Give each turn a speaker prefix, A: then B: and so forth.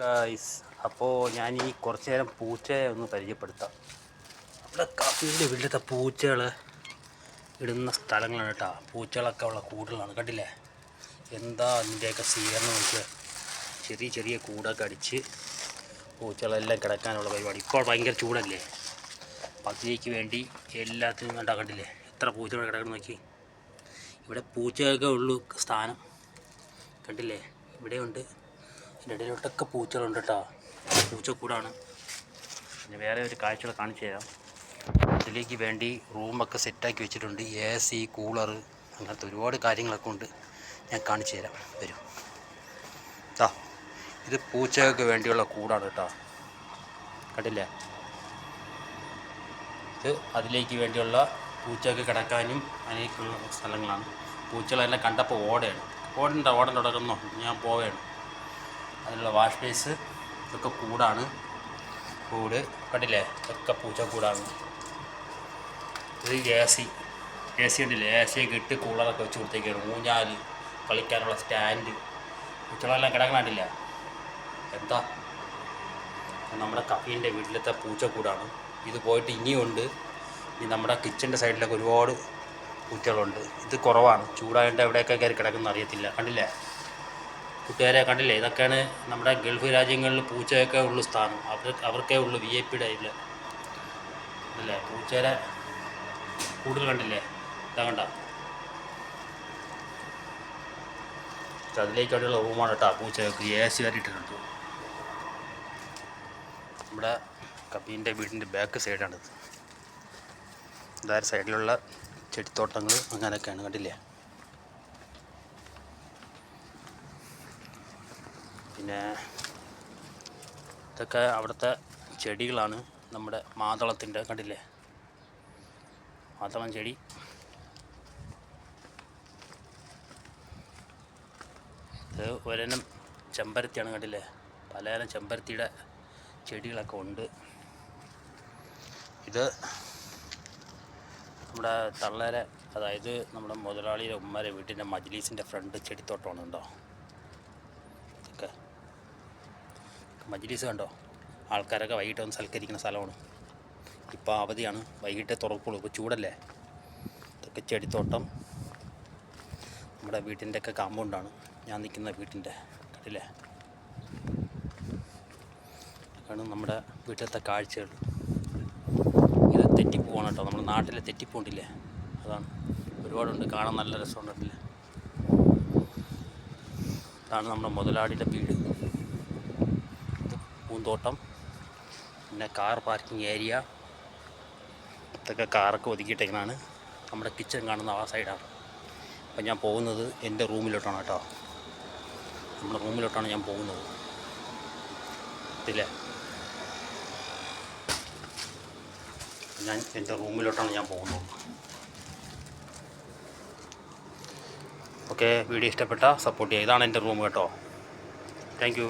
A: Guys അപ്പോൾ ഞാൻ ഈ കുറച്ച് നേരം പൂച്ചയെ ഒന്ന് പരിചയപ്പെടുത്താം. നമ്മുടെ കഫീന്റെ വീട്ടിലത്തെ പൂച്ചകൾ ഇടുന്ന സ്ഥലങ്ങളാണ് കേട്ടോ. പൂച്ചകളൊക്കെ ഉള്ള കൂടുകളാണ്. കണ്ടില്ലേ? എന്താ അതിന്റെയൊക്കെ സ്വീകരണം വെച്ച് ചെറിയ ചെറിയ കൂടൊക്കെ അടിച്ച് പൂച്ചകളെല്ലാം കിടക്കാനുള്ള പരിപാടി. ഇപ്പോൾ ഭയങ്കര ചൂടല്ലേ? പദ്ധതിക്ക് വേണ്ടി എല്ലാത്തിനും കണ്ടാ കണ്ടില്ലേ? എത്ര പൂച്ചകൾ കിടക്കണം നോക്കി. ഇവിടെ പൂച്ചയൊക്കെ ഉള്ളു സ്ഥാനം. കണ്ടില്ലേ? ഇവിടെയുണ്ട്. ഇതിന്റെ ഇടയിലോട്ടൊക്കെ പൂച്ചകളുണ്ട് കേട്ടോ പൂച്ചക്കൂടാണ് പിന്നെ വേറെ ഒരു കാഴ്ചകൾ കാണിച്ചു തരാം. ഇതിലേക്ക് വേണ്ടി റൂമൊക്കെ സെറ്റാക്കി വെച്ചിട്ടുണ്ട്. എ സി കൂളർ അങ്ങനത്തെ ഒരുപാട് കാര്യങ്ങളൊക്കെ ഉണ്ട്. ഞാൻ കാണിച്ചു തരാം. വരും. കേട്ടോ ഇത് പൂച്ചകൾക്ക് വേണ്ടിയുള്ള കൂടാണ് കേട്ടോ കണ്ടില്ലേ? ഇത് അതിലേക്ക് വേണ്ടിയുള്ള പൂച്ചകൾക്ക് കിടക്കാനും അതിലേക്കുള്ള സ്ഥലങ്ങളാണ്. പൂച്ചകളെല്ലാം കണ്ടപ്പോൾ ഓടയാണ്. ഓടണ്ട ഓടണ്ട കിടക്കുന്നോ ഞാൻ പോവുകയാണ് അതിനുള്ള വാഷ് ബേസ് ഇതൊക്കെ കൂടാണ്. കൂട് കണ്ടില്ലേ? ഇതൊക്കെ പൂച്ച കൂടാണ്. ഇത് എ സി എ സി ഉണ്ടല്ലേ എ സി ഒക്കെ ഇട്ട് കൂളറൊക്കെ വെച്ച് കൊടുത്തേക്കാണ്. ഊഞ്ഞാൽ കളിക്കാനുള്ള സ്റ്റാൻഡ് പൂച്ചകളെല്ലാം കിടക്കണില്ല എന്താ? നമ്മുടെ കഫീന്റെ വീട്ടിലത്തെ പൂച്ചക്കൂടാണ് ഇത് പോയിട്ട് ഇനിയുണ്ട് ഇനി നമ്മുടെ കിച്ചന്റെ സൈഡിലൊക്കെ ഒരുപാട് പൂച്ചകളുണ്ട്. ഇത് കുറവാണ്. ചൂടായതുകൊണ്ട് എവിടെയൊക്കെ കയറി കിടക്കുന്ന അറിയത്തില്ല. കണ്ടില്ലേ? കൂട്ടുകാരെ കണ്ടില്ലേ? ഇതൊക്കെയാണ് നമ്മുടെ ഗൾഫ് രാജ്യങ്ങളിൽ പൂച്ചയൊക്കെ ഉള്ള സ്ഥാനം. അവർ അവർക്കേ ഉള്ളു വി ഐ പിയുടെ ഇല്ല അല്ലേ? പൂച്ചയുടെ കൂടുതൽ കണ്ടില്ലേ? ഇതാ കണ്ട? അതിലേക്ക് റൂമാണ് കേട്ടോ. പൂച്ചകൾക്ക് എ സി കയറിയിട്ടുണ്ട് നമ്മുടെ കബീന്റെ വീടിന്റെ ബാക്ക് സൈഡാണിത് ഇതായ സൈഡിലുള്ള ചെടിത്തോട്ടങ്ങൾ അങ്ങനെയൊക്കെയാണ്. കണ്ടില്ലേ? പിന്നെ ഇതൊക്കെ അവിടുത്തെ ചെടികളാണ് നമ്മുടെ മാതളത്തിന്റെ കണ്ടില്ലേ? മാതളം ചെടി. ഇത് ഒരനം ചെമ്പരത്തിയാണ് കണ്ടില്ലേ? പലതരം ചെമ്പരത്തിയുടെ ചെടികളൊക്കെ ഉണ്ട്. ഇത് നമ്മുടെ തള്ളേരെ അതായത് നമ്മുടെ മുതലാളിയുടെ ഉമ്മരെ വീട്ടിന്റെ മജ്ലീസിന്റെ ഫ്രണ്ട് ചെടിത്തോട്ടമാണ് ഉണ്ടോ ഇതൊക്കെ മജ്ലീസ് കണ്ടോ? ആൾക്കാരൊക്കെ വൈകിട്ട് ഒന്ന് സൽക്കരിക്കുന്ന സ്ഥലമാണ്. ഇപ്പോൾ അവധിയാണ്. വൈകിട്ടേ തുറക്കുള്ളൂ. ഇപ്പോൾ ചൂടല്ലേ? ഇതൊക്കെ ചെടിത്തോട്ടം. നമ്മുടെ വീട്ടിന്റെ ഒക്കെ കാമ്പൗണ്ടാണ്. ഞാൻ നിൽക്കുന്ന വീട്ടിന്റെ കണ്ടില്ലേ ഇതൊക്കെയാണ് നമ്മുടെ വീട്ടിലത്തെ കാഴ്ചകൾ. ഇത് തെറ്റിപ്പോവാണ് കേട്ടോ. നമ്മുടെ നാട്ടിലെ തെറ്റിപ്പോണ്ടില്ലേ? അതാണ്. ഒരുപാടുണ്ട്. കാണാൻ നല്ല രസമുണ്ടല്ലേ അതാണ് നമ്മുടെ മുതലാടിയുടെ വീട്. പൂന്തോട്ടം പിന്നെ കാർ പാർക്കിംഗ് ഏരിയ ഇതൊക്കെ കാറൊക്കെ ഒതുക്കിയിട്ടേക്കണാണ്. നമ്മുടെ കിച്ചൺ കാണുന്ന ആ സൈഡാണ് അപ്പം ഞാൻ പോകുന്നത് എന്റെ റൂമിലോട്ടാണ് കേട്ടോ. നമ്മുടെ റൂമിലോട്ടാണ് ഞാൻ പോകുന്നത്. ഇതിലെ ഞാൻ എന്റെ റൂമിലോട്ടാണ് ഞാൻ പോകുന്നത്. ഓക്കെ വീഡിയോ ഇഷ്ടപ്പെട്ട സപ്പോർട്ട് ചെയ്യുക. ഇതാണ് എന്റെ റൂം കേട്ടോ. താങ്ക്